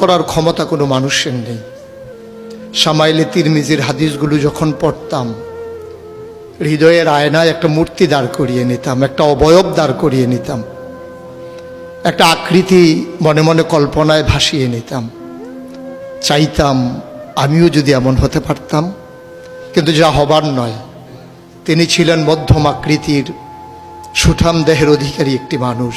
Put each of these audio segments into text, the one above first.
করার ক্ষমতা কোনো মানুষের নেই। সামাইলে তিরমিজির হাদিসগুলো যখন পড়তাম, হৃদয়ের আয়নায় একটা মূর্তি দাঁড় করিয়ে নিতাম, একটা অবয়ব দাঁড় করিয়ে নিতাম, একটা আকৃতি মনে মনে কল্পনায় ভাসিয়ে নিতাম। চাইতাম আমিও যদি এমন হতে পারতাম, কিন্তু যা হবার নয়, তিনি ছিলেন মধ্যম আকৃতির সুঠাম দেহের অধিকারী একটি মানুষ।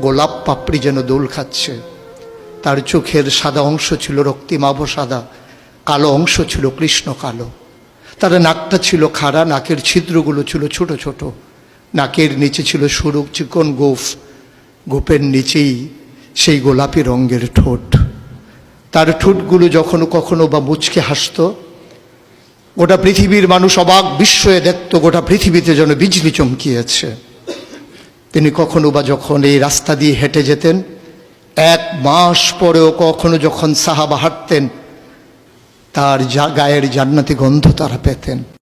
গোলাপ পাপড়ি যেন দোল খাচ্ছে। তার চোখের সাদা অংশ ছিল রক্তিমাভ সাদা, কালো অংশ ছিল কৃষ্ণ কালো। তার নাকটা ছিল খাড়া, নাকের ছিদ্রগুলো ছিল ছোট ছোট। নাকের নিচে ছিল সরু চিকন গোফ, গোপের নিচেই সেই গোলাপি রঙের ঠোঁট। তার ঠোঁটগুলো যখনো কখনো বা মুচকে হাসত, গোটা পৃথিবীর মানুষ অবাক বিস্ময়ে দেখত, গোটা পৃথিবীতে যেন বিজলি চমকিয়েছে। তিনি কখনো বা যখন এই রাস্তা দিয়ে হেঁটে যেতেন, এক মাস পরেও কখনো যখন সাহাবা হাঁটতেন, তার যা গায়ের জান্নাতি গন্ধ তারা পেতেন।